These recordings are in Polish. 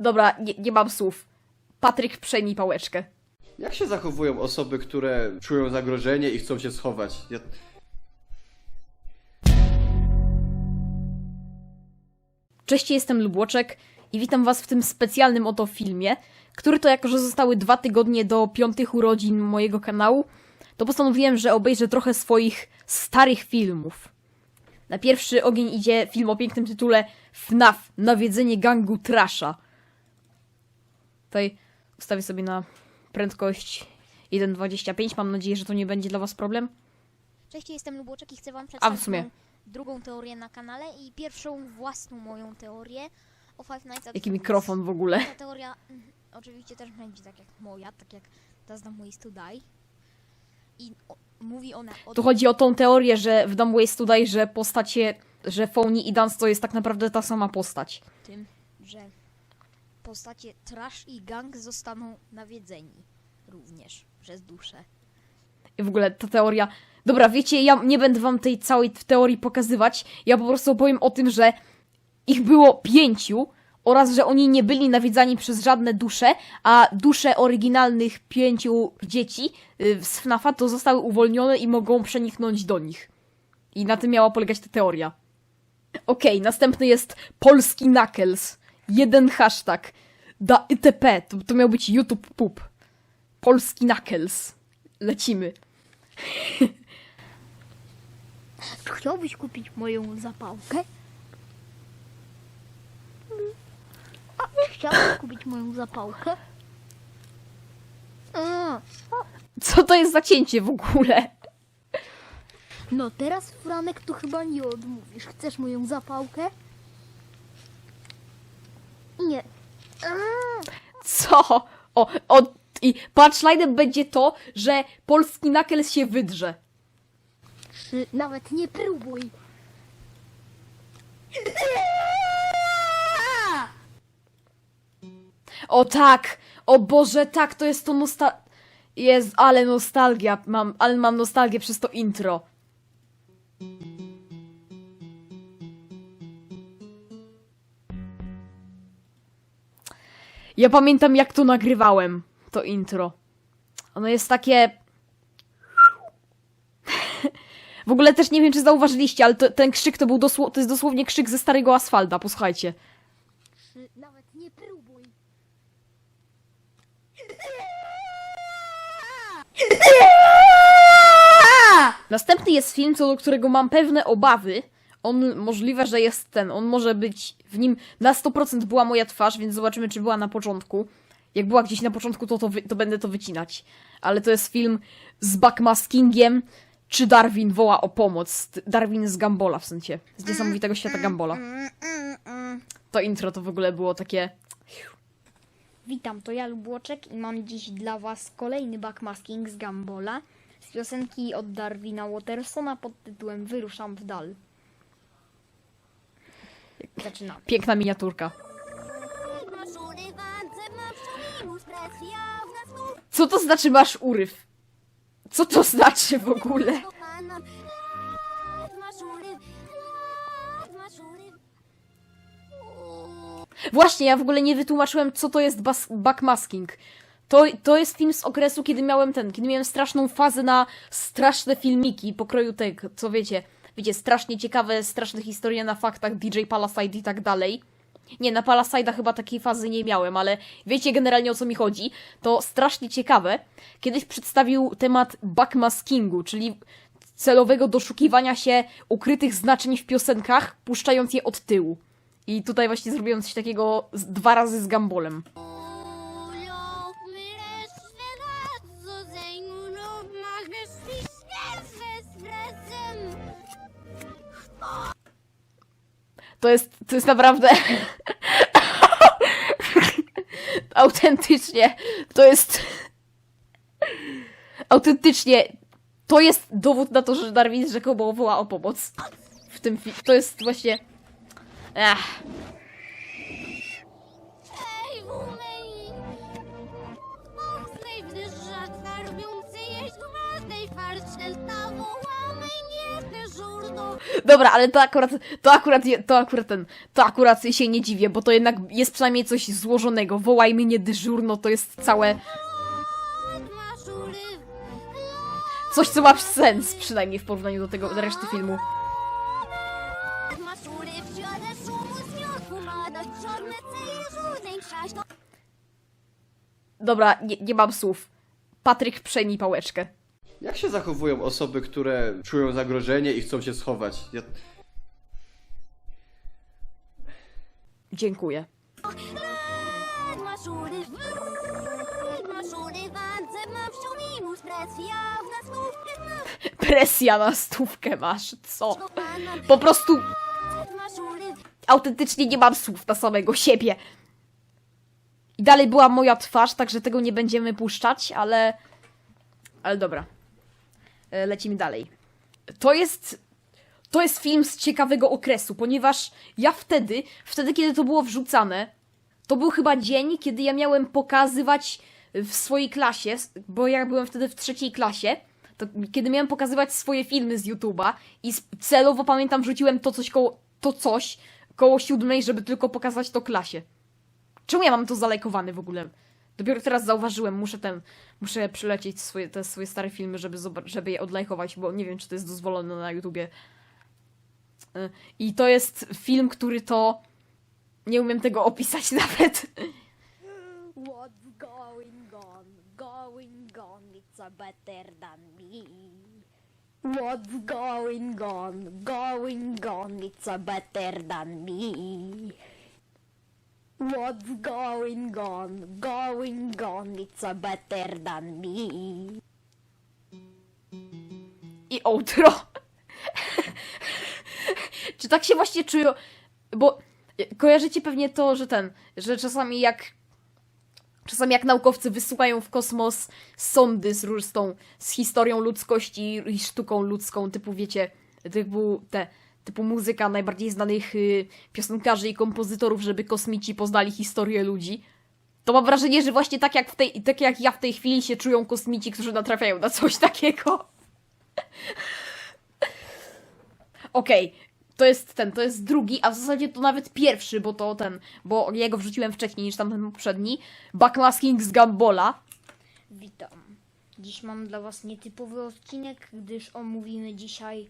Dobra, nie, nie mam słów. Patryk, przejmij pałeczkę. Jak się zachowują osoby, które czują zagrożenie i chcą się schować? Ja... Cześć, jestem Lubłoczek i witam was w tym specjalnym oto filmie, który to jako, że zostały dwa tygodnie do piątych urodzin mojego kanału, to postanowiłem, że obejrzę trochę swoich starych filmów. Na pierwszy ogień idzie film o pięknym tytule FNAF, nawiedzenie gangu Trasha. Tutaj ustawię sobie na prędkość 1.25, mam nadzieję, że to nie będzie dla was problem. Cześć, jestem Lubłoczek i chcę wam A, przedstawić w sumie. drugą teorię na kanale i pierwszą własną moją teorię o Five Nights at Jaki mikrofon w ogóle. Ta teoria mm, oczywiście też będzie tak jak moja, tak jak ta z Ways to Die. I o, mówi ona o Tu chodzi o tą teorię, że w Dumb Ways tutaj, że postacie, że Phony i Dance to jest tak naprawdę ta sama postać. tym, że postacie Trash i Gang zostaną nawiedzeni również przez duszę. I w ogóle ta teoria. Dobra, wiecie, ja nie będę wam tej całej teorii pokazywać. Ja po prostu opowiem o tym, że ich było pięciu oraz że oni nie byli nawiedzani przez żadne dusze, a dusze oryginalnych pięciu dzieci y, z FNAFa to zostały uwolnione i mogą przeniknąć do nich. I na tym miała polegać ta teoria. Okej, następny jest polski Knuckles. Jeden hashtag. Da ITP. To, to miał być YouTube Pup. Polski Knuckles. Lecimy. Chciałbyś kupić moją zapałkę? A, Chciałbyś kupić moją zapałkę? A, Co to jest za cięcie w ogóle? no teraz Franek to chyba nie odmówisz. Chcesz moją zapałkę? Nie. A, Co? O, o, i punchline'em będzie to, że polski Knuckles się wydrze. Czy nawet nie próbuj. O tak! O Boże, tak, to jest to nosta... Jest, ale nostalgia. Mam, ale mam nostalgię przez to intro. Ja pamiętam, jak to nagrywałem, to intro. Ono jest takie... W ogóle też nie wiem, czy zauważyliście, ale to, ten krzyk to był dosło- to jest dosłownie krzyk ze starego asfalta, posłuchajcie. Nawet nie próbuj. Następny jest film, co do którego mam pewne obawy. On możliwe, że jest ten. On może być w nim na 100% była moja twarz, więc zobaczymy, czy była na początku. Jak była gdzieś na początku, to, to, wy, to będę to wycinać. Ale to jest film z backmaskingiem. Czy Darwin woła o pomoc? Darwin z Gambola w sensie. Z niesamowitego świata Gambola. To intro to w ogóle było takie. Witam, to ja Lubłoczek i mam dziś dla Was kolejny backmasking z Gambola z piosenki od Darwina Watersona pod tytułem Wyruszam w dal. Zaczynamy. Piękna miniaturka. Co to znaczy masz uryw? Co to znaczy w ogóle? Właśnie, ja w ogóle nie wytłumaczyłem, co to jest backmasking. To, to jest film z okresu, kiedy miałem ten, kiedy miałem straszną fazę na straszne filmiki pokroju tego, co wiecie, wiecie, strasznie ciekawe, straszne historie na faktach, DJ Palasite i tak dalej. Nie, na Palaside'a chyba takiej fazy nie miałem, ale wiecie generalnie o co mi chodzi. To strasznie ciekawe. Kiedyś przedstawił temat backmaskingu, czyli celowego doszukiwania się ukrytych znaczeń w piosenkach, puszczając je od tyłu. I tutaj właśnie zrobiłem coś takiego dwa razy z Gambolem. To jest, to jest naprawdę... Autentycznie, to jest... Autentycznie, to jest dowód na to, że Darwin rzekomo woła o pomoc. W tym. To jest właśnie... Ech. Dobra, ale to akurat, to akurat, to akurat ten, to akurat się nie dziwię, bo to jednak jest przynajmniej coś złożonego. Wołaj mnie dyżurno, to jest całe, coś co ma sens przynajmniej w porównaniu do tego, do reszty filmu. Dobra, nie, nie mam słów. Patryk, przejmij pałeczkę. Jak się zachowują osoby, które czują zagrożenie i chcą się schować? Ja... Dziękuję. presja na stówkę masz, co? Po prostu autentycznie nie mam słów na samego siebie. I dalej była moja twarz, także tego nie będziemy puszczać, ale. Ale dobra. E, Lecimy dalej. To jest. To jest film z ciekawego okresu, ponieważ ja wtedy, wtedy kiedy to było wrzucane, to był chyba dzień, kiedy ja miałem pokazywać w swojej klasie, bo ja byłem wtedy w trzeciej klasie, to kiedy miałem pokazywać swoje filmy z YouTube'a i celowo pamiętam wrzuciłem to coś koło, to coś koło siódmej, żeby tylko pokazać to klasie. Czemu ja mam to zalajkowane w ogóle? Dopiero teraz zauważyłem, muszę ten, muszę przylecieć swoje, te swoje stare filmy, żeby, żeby je odlajkować, bo nie wiem, czy to jest dozwolone na YouTubie. Y, I to jest film, który to... Nie umiem tego opisać nawet. What's going on? Going on, it's a better than me. What's going on? Going on, it's a better than me. What's going on? Going on, it's a better than me. I outro. Czy tak się właśnie czują? Bo kojarzycie pewnie to, że ten, że czasami jak czasami jak naukowcy wysyłają w kosmos sondy z różną, z historią ludzkości i sztuką ludzką, typu wiecie, typu te, typu muzyka najbardziej znanych y, piosenkarzy i kompozytorów, żeby kosmici poznali historię ludzi. To mam wrażenie, że właśnie tak jak, w tej, tak jak ja w tej chwili się czują kosmici, którzy natrafiają na coś takiego. Okej, to jest ten, to jest drugi, a w zasadzie to nawet pierwszy, bo to ten, bo ja go wrzuciłem wcześniej niż tamten poprzedni. Backmasking z Gambola. Witam. Dziś mam dla Was nietypowy odcinek, gdyż omówimy dzisiaj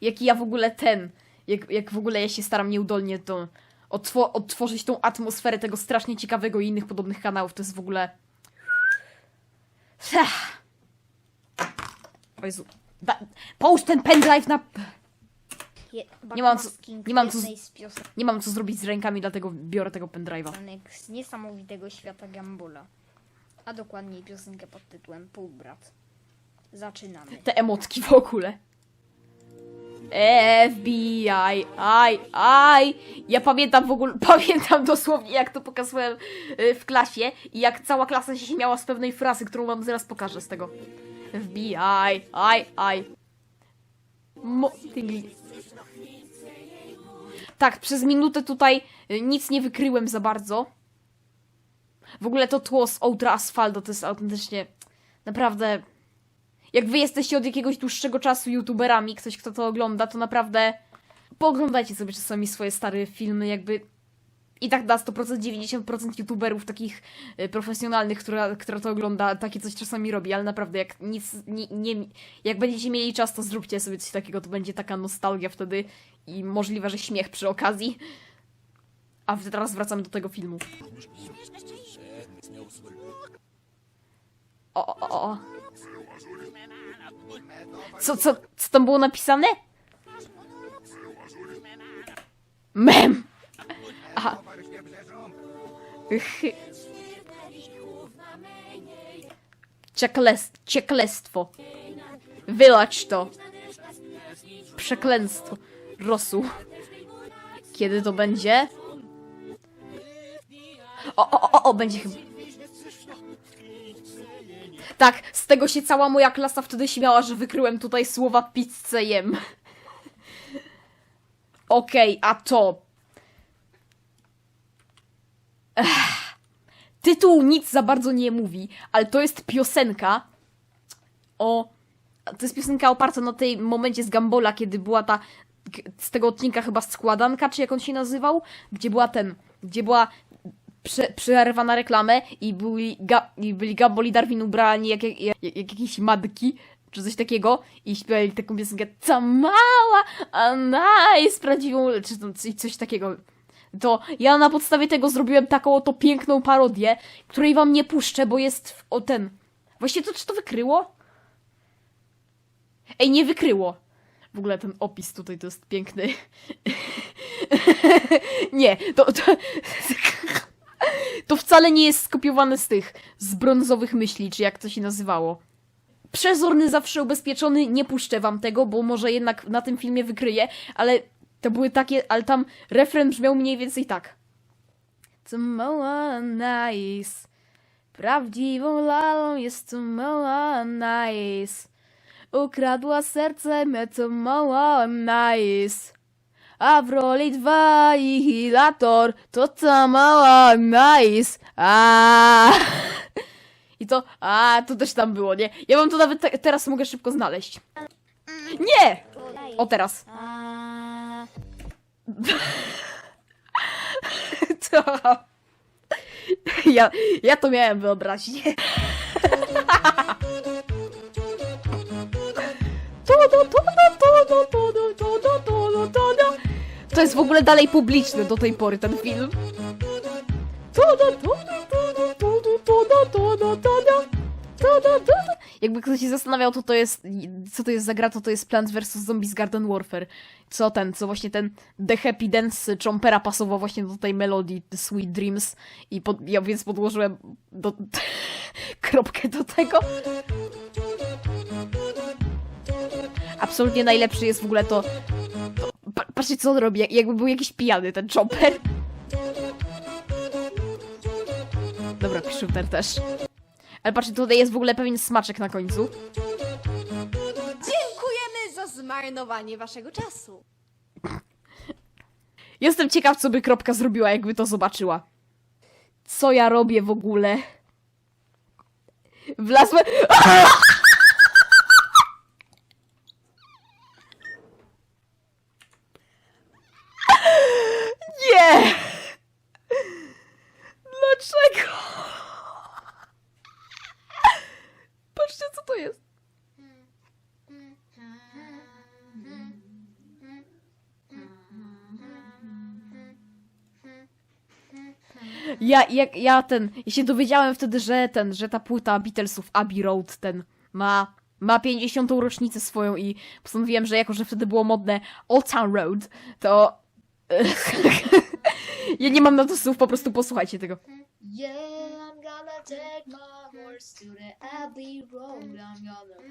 Jaki ja w ogóle ten, jak, jak w ogóle ja się staram nieudolnie to otwo- odtworzyć tą atmosferę tego strasznie ciekawego i innych podobnych kanałów, to jest w ogóle... Ech. O Jezu. Da- połóż ten pendrive na... je- Nie mam co- nie mam co Nie mam co zrobić z rękami, dlatego biorę tego pendrive'a. z niesamowitego świata Gambola. A dokładniej piosenkę pod tytułem Półbrat. Zaczynamy. te emotki w ogóle. FBI, aj, aj. Ja pamiętam w ogóle, pamiętam dosłownie jak to pokazałem y, w klasie i jak cała klasa się śmiała z pewnej frazy, którą wam zaraz pokażę z tego. FBI, aj, aj. Mo tak, przez minutę tutaj y, nic nie wykryłem za bardzo. W ogóle to tło z Outra Asfalto to jest autentycznie naprawdę jak wy jesteście od jakiegoś dłuższego czasu youtuberami, ktoś kto to ogląda, to naprawdę pooglądajcie sobie czasami swoje stare filmy, jakby i tak na 100% 90% youtuberów takich y, profesjonalnych, która, która to ogląda, takie coś czasami robi, ale naprawdę jak nic, nie, nie, jak będziecie mieli czas, to zróbcie sobie coś takiego, to będzie taka nostalgia wtedy i możliwe, że śmiech przy okazji. A teraz wracamy do tego filmu. O, o, o. Co, co, co tam było napisane? Mem! Aha. Cieklestwo. Wylać to. Przeklęstwo. Rosu. Kiedy to będzie? O, o, o, o, będzie chyba. Tak, z tego się cała moja klasa wtedy śmiała, że wykryłem tutaj słowa pizzę jem. Okej, a to... Ech. Tytuł nic za bardzo nie mówi, ale to jest piosenka o... to jest piosenka oparta na tej momencie z Gambola, kiedy była ta, z tego odcinka chyba składanka, czy jak on się nazywał, gdzie była ten, gdzie była prze, przerwana reklamę i byli, ga, i byli Gumball i Darwin ubrani jak, jak, jak, jak jakieś madki, czy coś takiego i śpiewali taką piosenkę co mała, a nice, prawdziwą, czy coś, takiego. To ja na podstawie tego zrobiłem taką oto piękną parodię, której wam nie puszczę, bo jest w, o ten. Właściwie to czy to wykryło? Ej, nie wykryło. W ogóle ten opis tutaj to jest piękny. nie, to, to, to wcale nie jest skopiowane z tych, z brązowych myśli, czy jak to się nazywało. Przezorny zawsze ubezpieczony, nie puszczę wam tego, bo może jednak na tym filmie wykryję, ale to były takie, ale tam refren brzmiał mniej więcej tak. To mała nice. Prawdziwą lalą jest to mała nice. Ukradła serce me to mała nice. A w roli dwa Annihilator to ta mała nice. A. I to, a, to też tam było, nie? Ja wam to nawet te, teraz mogę szybko znaleźć. Nie! O, teraz. To... Ja, ja to miałem to, to, to, to, to jest w ogóle dalej publiczny do tej pory ten film. Jakby ktoś się zastanawiał, to to jest, co to jest za gra, to to jest Plants vs. Zombies Garden Warfare. Co ten, co właśnie ten The Happy Dance Chompera pasował właśnie do tej melodii Sweet Dreams i pod, ja więc podłożyłem do, kropkę do tego. Absolutnie najlepszy jest w ogóle to patrzcie co on robi, jak- jakby był jakiś pijany ten Chomper. Dobra, Shooter też. Ale patrzcie, tutaj jest w ogóle pewien smaczek na końcu. Dziękujemy za zmarnowanie waszego czasu. Jestem ciekaw, co by kropka zrobiła, jakby to zobaczyła. Co ja robię w ogóle? Wlazłem. Nie! Dlaczego? Patrzcie, co to jest. Ja, jak, ja ten, ja się dowiedziałem wtedy, że ten, że ta płyta Beatlesów Abbey Road ten ma, ma 50. rocznicę swoją i postanowiłem, że jako, że wtedy było modne Old Town Road, to ja nie mam na to słów, po prostu posłuchajcie tego. Yeah, I'm gonna take my horse to the Abbey Road. I'm gonna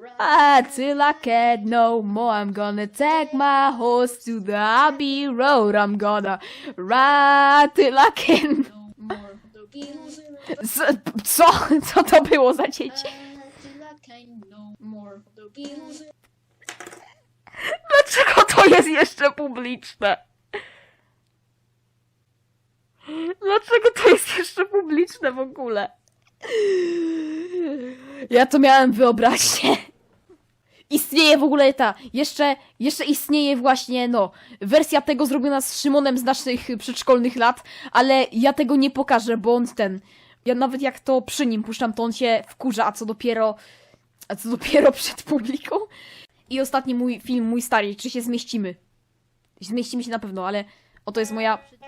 ride. Till I can't no more, I'm gonna take my horse to the Abbey Road. I'm gonna ride till I can... Z, co? Co to było za dzieci? Can no. Dlaczego to jest jeszcze publiczne? Dlaczego to jest jeszcze publiczne w ogóle? Ja to miałem wyobraźnię. Istnieje w ogóle ta, jeszcze, jeszcze istnieje właśnie, no, wersja tego zrobiona z Szymonem z naszych przedszkolnych lat, ale ja tego nie pokażę, bo on ten, ja nawet jak to przy nim puszczam, to on się wkurza, a co dopiero, a co dopiero przed publiką. I ostatni mój film, mój stary, czy się zmieścimy? Zmieścimy się na pewno, ale oto jest moja... No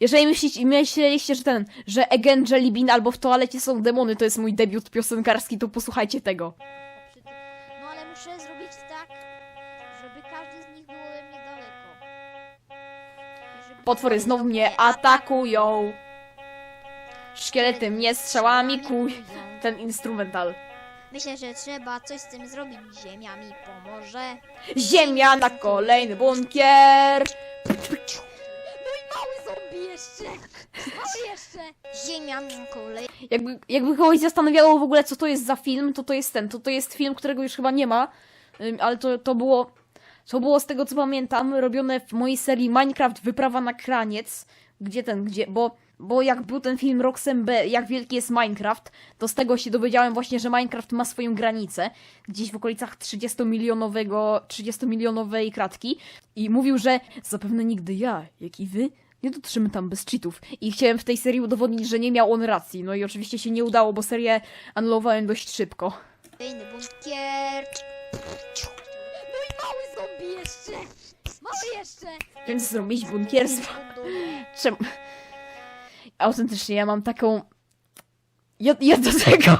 Jeżeli myślicie, myśleliście, że ten, że Again Jelly Bean albo w toalecie są demony, to jest mój debiut piosenkarski, to posłuchajcie tego. Potwory znowu mnie atakują. Szkielety mnie strzałami kuj. Ten instrumental. Myślę, że trzeba coś z tym zrobić. Ziemia mi pomoże. Ziemia na kolejny bunkier. Mały zombie jeszcze! Mały jeszcze! Ziemia mi kolej. Jakby, jakby kogoś zastanawiało w ogóle, co to jest za film, to to jest ten. To to jest film, którego już chyba nie ma, ym, ale to, to było. To było z tego co pamiętam, robione w mojej serii Minecraft Wyprawa na Kraniec. Gdzie ten, gdzie. Bo Bo jak był ten film Roxem B, jak wielki jest Minecraft, to z tego się dowiedziałem właśnie, że Minecraft ma swoją granicę, gdzieś w okolicach 30-milionowego, 30-milionowej kratki i mówił, że zapewne nigdy ja, jak i wy, nie dotrzymy tam bez cheatów. I chciałem w tej serii udowodnić, że nie miał on racji. No i oczywiście się nie udało, bo serię anulowałem dość szybko. Kolejny bunkier. Zombie jeszcze! Mały jeszcze! Więc zrobić bunkier z... Czemu? Autentycznie, ja mam taką... Ja, ja do tego...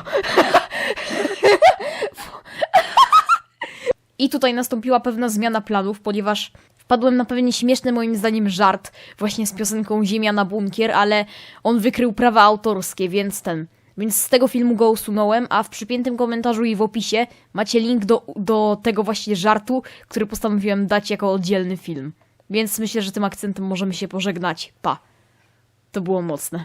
I tutaj nastąpiła pewna zmiana planów, ponieważ wpadłem na pewien śmieszny moim zdaniem żart właśnie z piosenką Ziemia na bunkier, ale on wykrył prawa autorskie, więc ten... Więc z tego filmu go usunąłem, a w przypiętym komentarzu i w opisie macie link do, do tego właśnie żartu, który postanowiłem dać jako oddzielny film. Więc myślę, że tym akcentem możemy się pożegnać. Pa. To było mocne.